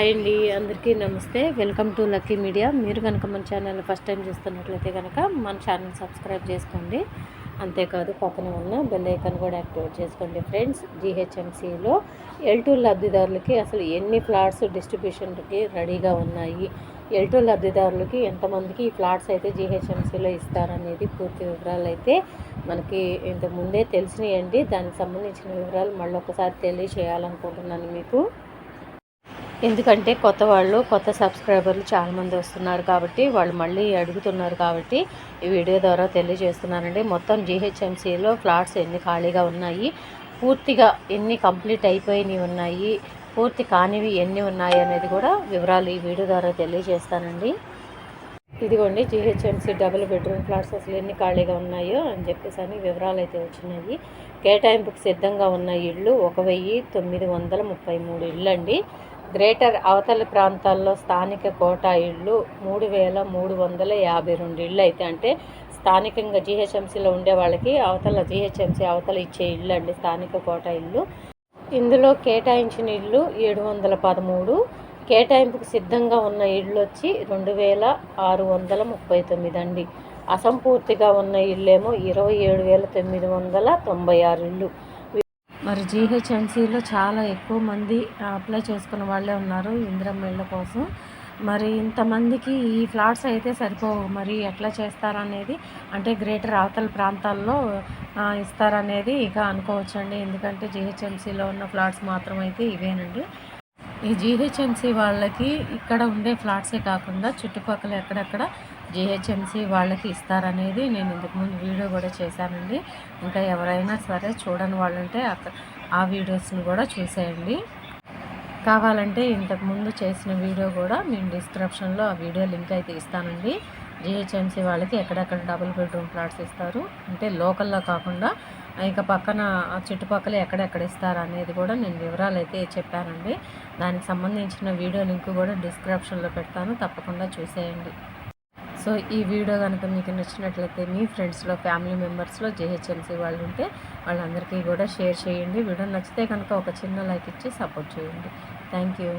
Hi అండి అందరికీ నమస్తే. Welcome to lucky media. మీరు కనుక మన ఛానల్ ఫస్ట్ టైం చూస్తున్నట్లయితే కనుక మన ఛానల్ సబ్స్క్రైబ్ చేసుకోండి. అంతేకాదు పక్కన ఉన్న బెల్ ఐకాన్ కూడా యాక్టివేట్ చేసుకోండి ఫ్రెండ్స్. జీహెచ్ఎంసీలో ఎల్ టూ లబ్ధిదారులకి అసలు ఎన్ని ఫ్లాట్స్ డిస్ట్రిబ్యూషన్కి రెడీగా ఉన్నాయి? ఎల్ టూ లబ్ధిదారులకి ఎంతమందికి ఈ ఫ్లాట్స్ అయితే జిహెచ్ఎంసీలో ఇస్తారనేది పూర్తి వివరాలు అయితే మనకి ఇంతకు ముందే తెలిసినాయండి. దానికి సంబంధించిన వివరాలు మళ్ళీ ఒకసారి తెలియచేయాలనుకుంటున్నాను మీకు. ఎందుకంటే కొత్త వాళ్ళు కొత్త సబ్స్క్రైబర్లు చాలామంది వస్తున్నారు కాబట్టి వాళ్ళు మళ్ళీ అడుగుతున్నారు కాబట్టి ఈ వీడియో ద్వారా తెలియజేస్తున్నానండి. మొత్తం జీహెచ్ఎంసీలో ఫ్లాట్స్ ఎన్ని ఖాళీగా ఉన్నాయి పూర్తిగా ఎన్ని కంప్లీట్ అయిపోయినవి ఉన్నాయి పూర్తి కానివి ఎన్ని ఉన్నాయి అనేది కూడా వివరాలు ఈ వీడియో ద్వారా తెలియజేస్తానండి. ఇదిగోండి జీహెచ్ఎంసీ డబుల్ బెడ్రూమ్ ఫ్లాట్స్ అసలు ఎన్ని ఖాళీగా ఉన్నాయో అని చెప్పేసి అని వివరాలు అయితే వచ్చినాయి. కేటాయింపుకు సిద్ధంగా ఉన్న ఇళ్ళు ఒక వెయ్యి తొమ్మిది వందల ముప్పై మూడు ఇళ్ళు అండి గ్రేటర్ అవతల ప్రాంతాల్లో స్థానిక కోటా ఇళ్ళు మూడు వేల మూడు వందల యాభై రెండు ఇళ్ళు అయితే అంటే స్థానికంగా జీహెచ్ఎంసీలో ఉండే వాళ్ళకి అవతల జీహెచ్ఎంసీ అవతల ఇచ్చే ఇళ్ళు అండి స్థానిక కోటా ఇళ్ళు. ఇందులో కేటాయించిన ఇళ్ళు ఏడు వందల పదమూడు. కేటాయింపుకు సిద్ధంగా ఉన్న ఇళ్ళు వచ్చి రెండు వేల ఆరు వందల ముప్పై తొమ్మిది అండి అసంపూర్తిగా ఉన్న ఇళ్ళేమో ఇరవై ఏడు వేల తొమ్మిది వందల తొంభై ఆరు ఇళ్ళు. మరి జీహెచ్ఎంసీలో చాలా ఎక్కువ మంది అప్లై చేసుకున్న వాళ్ళే ఉన్నారు ఇందిరమ్మ ఇళ్ళ కోసం. మరి ఇంతమందికి ఈ ఫ్లాట్స్ అయితే సరిపోవు. మరి ఎట్లా చేస్తారనేది అంటే గ్రేటర్ అవతల ప్రాంతాల్లో ఇస్తారనేది ఇక అనుకోవచ్చండి. ఎందుకంటే జీహెచ్ఎంసీలో ఉన్న ఫ్లాట్స్ మాత్రం అయితే ఇవేనండి. ఈ జీహెచ్ఎంసీ వాళ్ళకి ఇక్కడ ఉండే ఫ్లాట్సే కాకుండా చుట్టుపక్కల ఎక్కడెక్కడ జీహెచ్ఎంసీ వాళ్ళకి ఇస్తారనేది నేను ఇంతకుముందు వీడియో కూడా చేశానండి. ఇంకా ఎవరైనా సరే చూడని వాళ్ళు ఉంటే అక్కడ ఆ వీడియోస్ని కూడా చూసేయండి. కావాలంటే ఇంతకుముందు చేసిన వీడియో కూడా నేను డిస్క్రిప్షన్లో ఆ వీడియో లింక్ అయితే ఇస్తానండి. జిహెచ్ఎంసీ వాళ్ళకి ఎక్కడెక్కడ డబుల్ బెడ్రూమ్ ఫ్లాట్స్ ఇస్తారు అంటే లోకల్లో కాకుండా ఇక పక్కన చుట్టుపక్కల ఎక్కడెక్కడ ఇస్తారు అనేది కూడా నేను వివరాలు అయితే చెప్పానండి. దానికి సంబంధించిన వీడియో లింక్ కూడా డిస్క్రిప్షన్లో పెడతాను తప్పకుండా చూసేయండి. సో ఈ వీడియో కనుక మీకు నచ్చినట్లయితే మీ ఫ్రెండ్స్లో ఫ్యామిలీ మెంబర్స్లో జేహెచ్ఎంసీ వాళ్ళు ఉంటే వాళ్ళందరికీ కూడా షేర్ చేయండి. వీడియో నచ్చితే కనుక ఒక చిన్న లైక్ ఇచ్చి సపోర్ట్ చేయండి. Thank you.